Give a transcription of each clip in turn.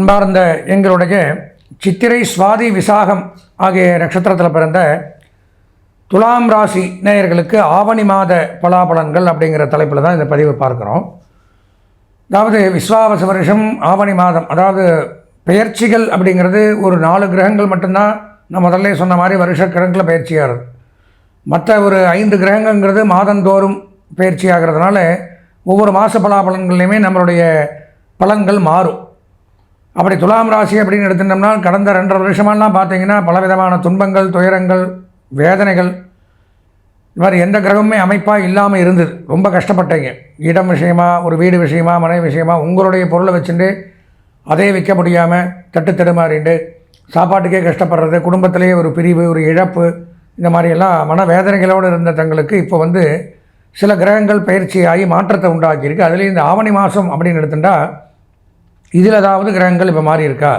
அன்பார்ந்த எங்களுடைய சித்திரை சுவாதி விசாகம் ஆகிய நட்சத்திரத்தில் பிறந்த துலாம் ராசி நேயர்களுக்கு ஆவணி மாத பலாபலன்கள் அப்படிங்கிற தலைப்பில் தான் இந்த பதிவை பார்க்குறோம். அதாவது விஸ்வாவச வருஷம் ஆவணி மாதம் அதாவது பெயர்ச்சிகள் அப்படிங்கிறது ஒரு நாலு கிரகங்கள் மட்டும்தான். நான் முதல்ல சொன்ன மாதிரி வருஷ கணக்கில் பயிற்சியாகிறது மற்ற ஒரு ஐந்து கிரகங்கள்ங்கிறது மாதந்தோறும் பயிற்சி ஆகிறதுனால ஒவ்வொரு மாத பலாபலன்கள்லையுமே நம்மளுடைய பலன்கள் மாறும். அப்படி துலாம் ராசி அப்படின்னு எடுத்துட்டோம்னா கடந்த ரெண்டரை வருஷமெல்லாம் பார்த்தீங்கன்னா பலவிதமான துன்பங்கள் துயரங்கள் வேதனைகள் இது மாதிரி எந்த கிரகமுமே அமைப்பாக இல்லாமல் இருந்தது. ரொம்ப கஷ்டப்பட்டீங்க. இடம் விஷயமா ஒரு வீடு விஷயமா மனை விஷயமா உங்களுடைய பொருளை வச்சுட்டு அதே விற்க முடியாமல் தட்டு தடுமாறிண்டு சாப்பாட்டுக்கே கஷ்டப்படுறது குடும்பத்திலேயே ஒரு பிரிவு ஒரு இழப்பு இந்த மாதிரியெல்லாம் மனவேதனைகளோடு இருந்த தங்களுக்கு இப்போ வந்து சில கிரகங்கள் பயிற்சியாகி மாற்றத்தை உண்டாக்கியிருக்கு. அதுலேயும் இந்த ஆவணி மாதம் அப்படின்னு எடுத்துட்டா இதில் ஏதாவது கிரகங்கள் இப்போ மாறி இருக்கா?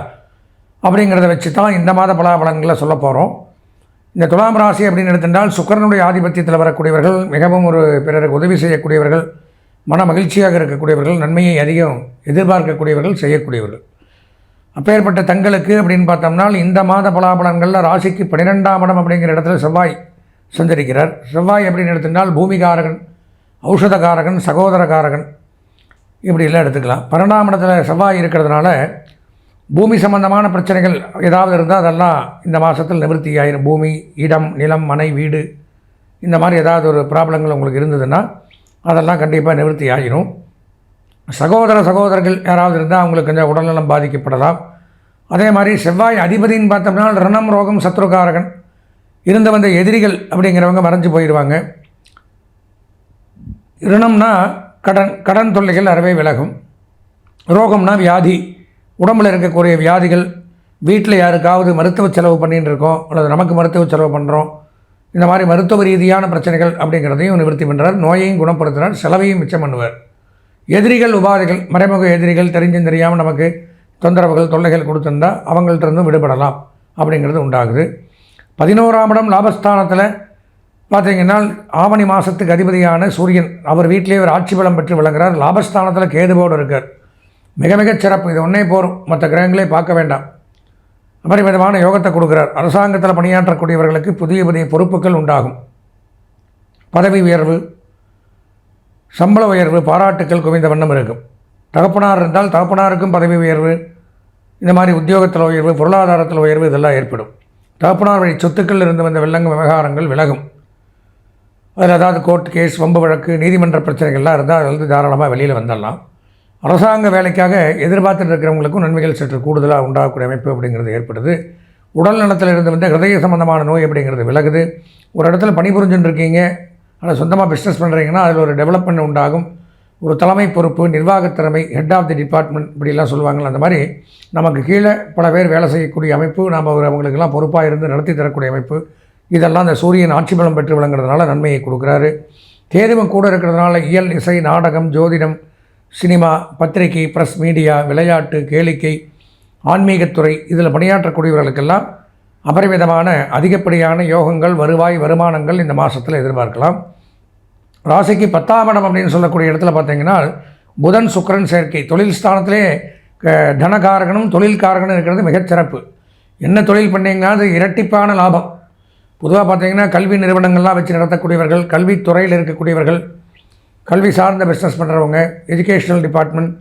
அப்படிங்கிறத வச்சு தான் இந்த மாத பலாபலன்களை சொல்ல போகிறோம் இந்த துலாம் ராசி அப்படின்னு எடுத்துட்டால் சுக்கரனுடைய ஆதிபத்தியத்தில் வரக்கூடியவர்கள் மிகவும் ஒரு பிறருக்கு உதவி செய்யக்கூடியவர்கள் மன மகிழ்ச்சியாக இருக்கக்கூடியவர்கள் நன்மையை அதிகம் எதிர்பார்க்கக்கூடியவர்கள் செய்யக்கூடியவர்கள். அப்பேற்பட்ட தங்களுக்கு அப்படின்னு பார்த்தோம்னா இந்த மாத பலாபலன்களில் ராசிக்கு பன்னிரெண்டாம் இடம் அப்படிங்கிற இடத்துல செவ்வாய் சஞ்சரிக்கிறார். செவ்வாய் அப்படின்னு எடுத்துட்டால் பூமிகாரகன் ஔஷதகாரகன் சகோதரகாரகன் இப்படிலாம் எடுத்துக்கலாம். பன்னெண்டாம் இடத்துல செவ்வாய் இருக்கிறதுனால பூமி சம்பந்தமான பிரச்சனைகள் ஏதாவது இருந்தால் அதெல்லாம் இந்த மாதத்தில் நிவர்த்தி ஆயிரும். பூமி இடம் நிலம் மனை வீடு இந்த மாதிரி ஏதாவது ஒரு ப்ராப்ளங்கள் உங்களுக்கு இருந்ததுன்னா அதெல்லாம் கண்டிப்பாக நிவர்த்தி ஆகிரும் சகோதர சகோதரர்கள் யாராவது இருந்தால் அவங்களுக்கு கொஞ்சம் உடல்நலம் பாதிக்கப்படலாம். அதே மாதிரி செவ்வாய் அதிபதின்னு பார்த்தோம்னா ரணம் ரோகம் சத்ருகாரகன் இருந்து வந்த எதிரிகள் அப்படிங்கிறவங்க மறைஞ்சு போயிடுவாங்க. ரிணம்னா கடன் கடன் தொல்லைகள் அறவே விலகும். ரோகம்னா வியாதி. உடம்பில் இருக்கக்கூடிய வியாதிகள் வீட்டில் யாருக்காவது மருத்துவ செலவு பண்ணிகிட்டு இருக்கோம் அல்லது நமக்கு மருத்துவ செலவு பண்ணுறோம் இந்த மாதிரி மருத்துவ ரீதியான பிரச்சனைகள் அப்படிங்கிறதையும் நிவர்த்தி பண்ணுறார் நோயையும் குணப்படுத்துகிறார் செலவையும் மிச்சம் பண்ணுவார். எதிரிகள் உபாதைகள் மறைமுக எதிரிகள் தெரிஞ்சும் தெரியாமல் நமக்கு தொந்தரவுகள் தொல்லைகள் கொடுத்துருந்தா அவங்கள்ட்ட விடுபடலாம் அப்படிங்கிறது உண்டாகுது. பதினோராம் இடம் லாபஸ்தானத்தில் பார்த்தீங்கன்னா ஆவணி மாதத்துக்கு அதிபதியான சூரியன் அவர் வீட்டிலேயே ஒரு ஆட்சி பலம் பெற்று விளங்குறார் லாபஸ்தானத்தில் கேதுவோடு இருக்கார். மிக மிகச் சிறப்பு. இது ஒன்றே போரும். மற்ற கிரகங்களே பார்க்க வேண்டாம். அபரிமிதமான யோகத்தை கொடுக்குறார். அரசாங்கத்தில் பணியாற்றக்கூடியவர்களுக்கு புதிய புதிய பொறுப்புகள் உண்டாகும். பதவி உயர்வு சம்பள உயர்வு பாராட்டுக்கள் குவிந்த வண்ணம் இருக்கும். தகப்பனார் இருந்தால் தகப்பனாருக்கும் பதவி உயர்வு இந்த மாதிரி உத்தியோகத்தில் உயர்வு பொருளாதாரத்தில் உயர்வு இதெல்லாம் ஏற்படும். தகப்பனார் வழி சொத்துக்கள் இருந்து வந்த வெள்ளங்க விவகாரங்கள் விலகும். அதில் ஏதாவது கோர்ட் கேஸ் வம்பு வழக்கு நீதிமன்ற பிரச்சனைகள்லாம் இருந்தால் அதில் வந்து தாராளமாக வெளியில் வந்துடலாம். அரசாங்க வேலைக்காக எதிர்பார்த்துட்டு இருக்கிறவங்களுக்கும் நன்மைகள் சற்று கூடுதலாக உண்டாகக்கூடிய அமைப்பு அப்படிங்கிறது ஏற்படுது. உடல் நலத்தில் இருந்து வந்து ஹிருதய சம்பந்தமான நோய் அப்படிங்கிறது விலகுது. ஒரு இடத்துல பணிபுரிஞ்சுட்டு இருக்கீங்க ஆனால் சொந்தமாக பிஸ்னஸ் பண்ணுறீங்கன்னா அதில் ஒரு டெவலப்மெண்ட் உண்டாகும். ஒரு தலைமை பொறுப்பு நிர்வாகத் திறமை ஹெட் ஆஃப் தி டிபார்ட்மெண்ட் இப்படிலாம் சொல்லுவாங்கள்ல அந்த மாதிரி நமக்கு கீழே பல பேர் வேலை செய்யக்கூடிய அமைப்பு நாம் ஒரு அவங்களுக்கெல்லாம் பொறுப்பாக இருந்து நடத்தி தரக்கூடிய அமைப்பு. இதெல்லாம் அந்த சூரியன் ஆட்சி பலம் பெற்று விளங்குறதுனால நன்மையை கொடுக்குறாரு. கேதுவம் கூட இருக்கிறதுனால இயல் இசை நாடகம் ஜோதிடம் சினிமா பத்திரிகை ப்ரெஸ் மீடியா விளையாட்டு கேளிக்கை ஆன்மீகத்துறை இதில் பணியாற்றக்கூடியவர்களுக்கெல்லாம் அபரிமிதமான அதிகப்படியான யோகங்கள் வருவாய் வருமானங்கள் இந்த மாதத்தில் எதிர்பார்க்கலாம். ராசிக்கு பத்தாம் இடம் அப்படின்னு சொல்லக்கூடிய இடத்துல பார்த்தீங்கன்னா புதன் சுக்கரன் சேர்க்கை. தொழில் ஸ்தானத்திலே க- தனகாரகனும் தொழில்காரகனும் இருக்கிறது மிகச்சிறப்பு. என்ன தொழில் பண்ணீங்கன்னா அது இரட்டிப்பான லாபம். பொதுவாக பார்த்தீங்கன்னா கல்வி நிறுவனங்கள்லாம் வச்சு நடத்தக்கூடியவர்கள் கல்வித்துறையில் இருக்கக்கூடியவர்கள் கல்வி சார்ந்த பிஸ்னஸ் பண்ணுறவங்க எஜுகேஷனல் டிபார்ட்மெண்ட்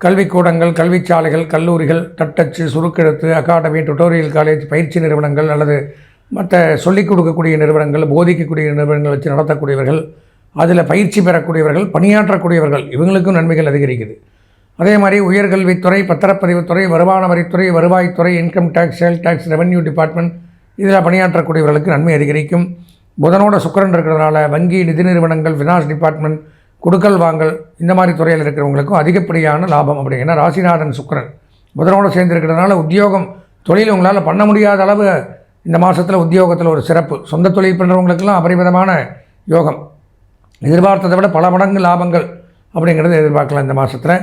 கல்விக்கூடங்கள் கல்விச்சாலைகள் கல்லூரிகள் தட்டச்சு சுருக்கெழுத்து அகாடமி டுட்டோரியல் காலேஜ் பயிற்சி நிறுவனங்கள் அல்லது மற்ற சொல்லிக் கொடுக்கக்கூடிய நிறுவனங்கள் போதிக்கக்கூடிய நிறுவனங்கள் வச்சு நடத்தக்கூடியவர்கள் அதில் பயிற்சி பெறக்கூடியவர்கள் பணியாற்றக்கூடியவர்கள் இவங்களுக்கும் நன்மைகள் அதிகரிக்குது. அதே மாதிரி உயர்கல்வித்துறை பத்திரப்பதிவுத்துறை வருமான வரித்துறை வருவாய்த்துறை income tax sale tax revenue department இதில் பணியாற்றக்கூடியவர்களுக்கு நன்மை அதிகரிக்கும். புதனோட சுக்கரன் இருக்கிறதுனால வங்கி நிதி நிறுவனங்கள் ஃபினான்ஸ் டிபார்ட்மெண்ட் கொடுக்கல் வாங்கல் இந்த மாதிரி துறையில் இருக்கிறவங்களுக்கும் அதிகப்படியான லாபம் அப்படிங்கன்னா ராசிநாதன் சுக்கரன். புதனோடு சேர்ந்து இருக்கிறதுனால உத்தியோகம் தொழில் உங்களால் பண்ண முடியாத அளவு இந்த மாதத்தில் உத்தியோகத்தில் ஒரு சிறப்பு. சொந்த தொழில் பண்ணுறவங்களுக்கெல்லாம் அபரிமிதமான யோகம். எதிர்பார்த்ததை விட பல மடங்கு லாபங்கள் அப்படிங்கிறத எதிர்பார்க்கலாம் இந்த மாதத்தில்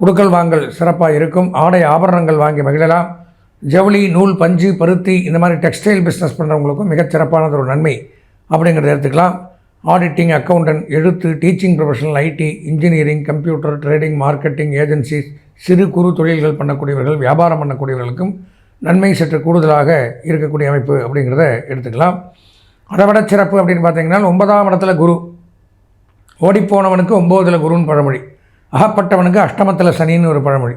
குடுக்கல் வாங்கல் சிறப்பாக இருக்கும். ஆடை ஆபரணங்கள் வாங்கி மகிழலாம். ஜவுளி நூல் பஞ்சு பருத்தி இந்த மாதிரி டெக்ஸ்டைல் பிஸ்னஸ் பண்ணுறவங்களுக்கும் மிகச் சிறப்பானது ஒரு நன்மை அப்படிங்கிறத எடுத்துக்கலாம். ஆடிட்டிங் அக்கௌண்டன்ட் எழுத்து teaching professional IT engineering computer trading marketing agencies சிறு குறு தொழில்கள் பண்ணக்கூடியவர்கள் வியாபாரம் பண்ணக்கூடியவர்களுக்கும் நன்மை சற்று கூடுதலாக இருக்கக்கூடிய அமைப்பு அப்படிங்கிறத எடுத்துக்கலாம். அதை விட சிறப்பு அப்படின்னு பார்த்தீங்கன்னா ஒன்பதாம் இடத்துல குரு. ஓடிப்போனவனுக்கு ஒம்போதில் குருன்னு பழமொழி. அகப்பட்டவனுக்கு அஷ்டமத்தில் சனின்னு ஒரு பழமொழி.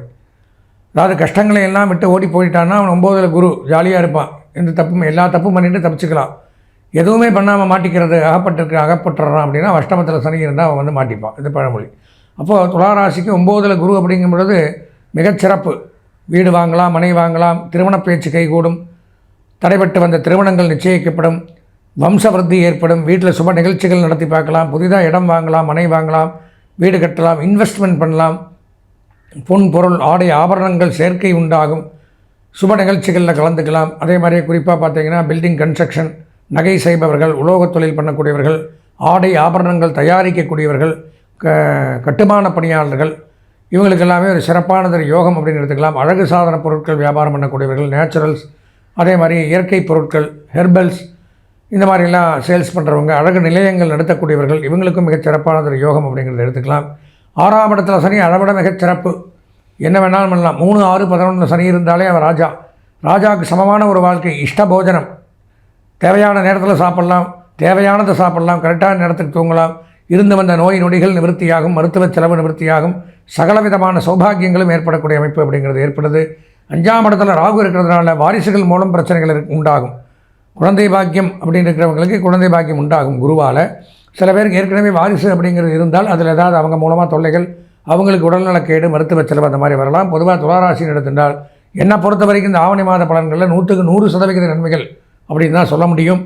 அதாவது கஷ்டங்களை எல்லாம் விட்டு ஓடி போயிட்டான்னா அவன் ஒம்போதில் குரு ஜாலியாக இருப்பான். எந்த தப்பும் எல்லா தப்பும் பண்ணிட்டு தப்பிச்சுக்கலாம். எதுவுமே பண்ணாமல் மாட்டிக்கிறது அகப்பட்டிருக்கு அகப்பட்டுறான் அப்படின்னா அஷ்டமத்தில் சனி இருந்தால் அவன் வந்து மாட்டிப்பான். இது பழமொழி. அப்போது துளாராசிக்கு ஒம்போதில் குரு அப்படிங்கும் பொழுது மிகச்சிறப்பு. வீடு வாங்கலாம் மனை வாங்கலாம் திருமண பேச்சு கைகூடும். தடைபட்டு வந்த திருமணங்கள் நிச்சயிக்கப்படும். வம்சவருத்தி ஏற்படும். வீட்டில் சுப நிகழ்ச்சிகள் நடத்தி பார்க்கலாம். புதிதாக இடம் வாங்கலாம் மனை வாங்கலாம் வீடு கட்டலாம் இன்வெஸ்ட்மெண்ட் பண்ணலாம். பொன் பொருள் ஆடை ஆபரணங்கள் சேர்க்கை உண்டாகும். சுப நிகழ்ச்சிகளில் கலந்துக்கலாம். அதே மாதிரி குறிப்பாக பார்த்தீங்கன்னா பில்டிங் கன்ஸ்ட்ரக்ஷன் நகை செய்பவர்கள் உலோகத் தொழில் பண்ணக்கூடியவர்கள் ஆடை ஆபரணங்கள் தயாரிக்கக்கூடியவர்கள் க கட்டுமான பணியாளர்கள் இவங்களுக்கு எல்லாமே ஒரு சிறப்பானதொரு யோகம் அப்படின்னு எடுத்துக்கலாம். அழகு சாதன பொருட்கள் வியாபாரம் பண்ணக்கூடியவர்கள் நேச்சுரல்ஸ் அதே மாதிரி இயற்கை பொருட்கள் ஹெர்பல்ஸ் இந்த மாதிரிலாம் சேல்ஸ் பண்ணுறவங்க அழகு நிலையங்கள் நடத்தக்கூடியவர்கள் இவங்களுக்கும் மிகச் சிறப்பானதொரு யோகம் அப்படிங்கிறத எடுத்துக்கலாம். ஆறாம் இடத்துல சனி அளவிட மிகச் சிறப்பு. என்ன வேணாலும் பண்ணலாம். மூணு ஆறு பதினொன்று சனி இருந்தாலே அவன் ராஜா. ராஜாவுக்கு சமமான ஒரு வாழ்க்கை இஷ்ட போஜனம். தேவையான நேரத்தில் சாப்பிட்லாம் தேவையானதை சாப்பிட்லாம் கரெக்டான நேரத்துக்கு தூங்கலாம். இருந்து வந்த நோய் நொடிகள் நிவர்த்தியாகும் மருத்துவ செலவு நிவர்த்தியாகும். சகலவிதமான சௌபாகியங்களும் ஏற்படக்கூடிய அமைப்பு அப்படிங்கிறது ஏற்படுது. அஞ்சாம் இடத்துல ராகு இருக்கிறதுனால வாரிசுகள் மூலம் பிரச்சனைகள் உண்டாகும். குழந்தை பாக்கியம் அப்படின்னு இருக்கிறவங்களுக்கு குழந்தை பாக்கியம் உண்டாகும் குருவால். சில பேருக்கு ஏற்கனவே வாரிசு அப்படிங்கிறது இருந்தால் அதில் ஏதாவது அவங்க மூலமாக தொல்லைகள் அவங்களுக்கு உடல்நலக்கேடு மருத்துவ செலவு அந்த மாதிரி வரலாம். பொதுவாக துளாராசின்னு எடுத்திருந்தால் என்னை பொறுத்த வரைக்கும் இந்த ஆவணி மாத பலன்களில் நூற்றுக்கு நூறு சதவிகித நன்மைகள் அப்படின்னு தான் சொல்ல முடியும்.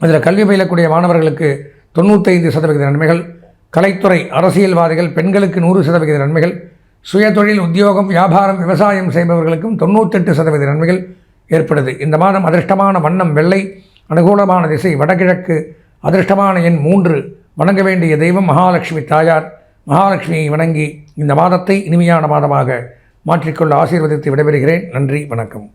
அதில் கல்வி பயிலக்கூடிய மாணவர்களுக்கு தொண்ணூத்தைந்து சதவிகித நன்மைகள் கலைத்துறை அரசியல்வாதிகள் பெண்களுக்கு நூறு சதவிகித நன்மைகள் சுயதொழில் உத்தியோகம் வியாபாரம் விவசாயம் செய்பவர்களுக்கும் தொண்ணூத்தெட்டு சதவீத நன்மைகள் ஏற்படுது. இந்த மாதம் அதிர்ஷ்டமான வண்ணம் வெள்ளை அனுகூலமான திசை வடகிழக்கு அதிர்ஷ்டமான எண் மூன்று. வணங்க வேண்டிய தெய்வம் மகாலட்சுமி தாயார். மகாலட்சுமியை வணங்கி இந்த மாதத்தை இனிமையான மாதமாக மாற்றிக்கொள்ள ஆசீர்வதித்து விடைபெறுகிறேன். நன்றி வணக்கம்.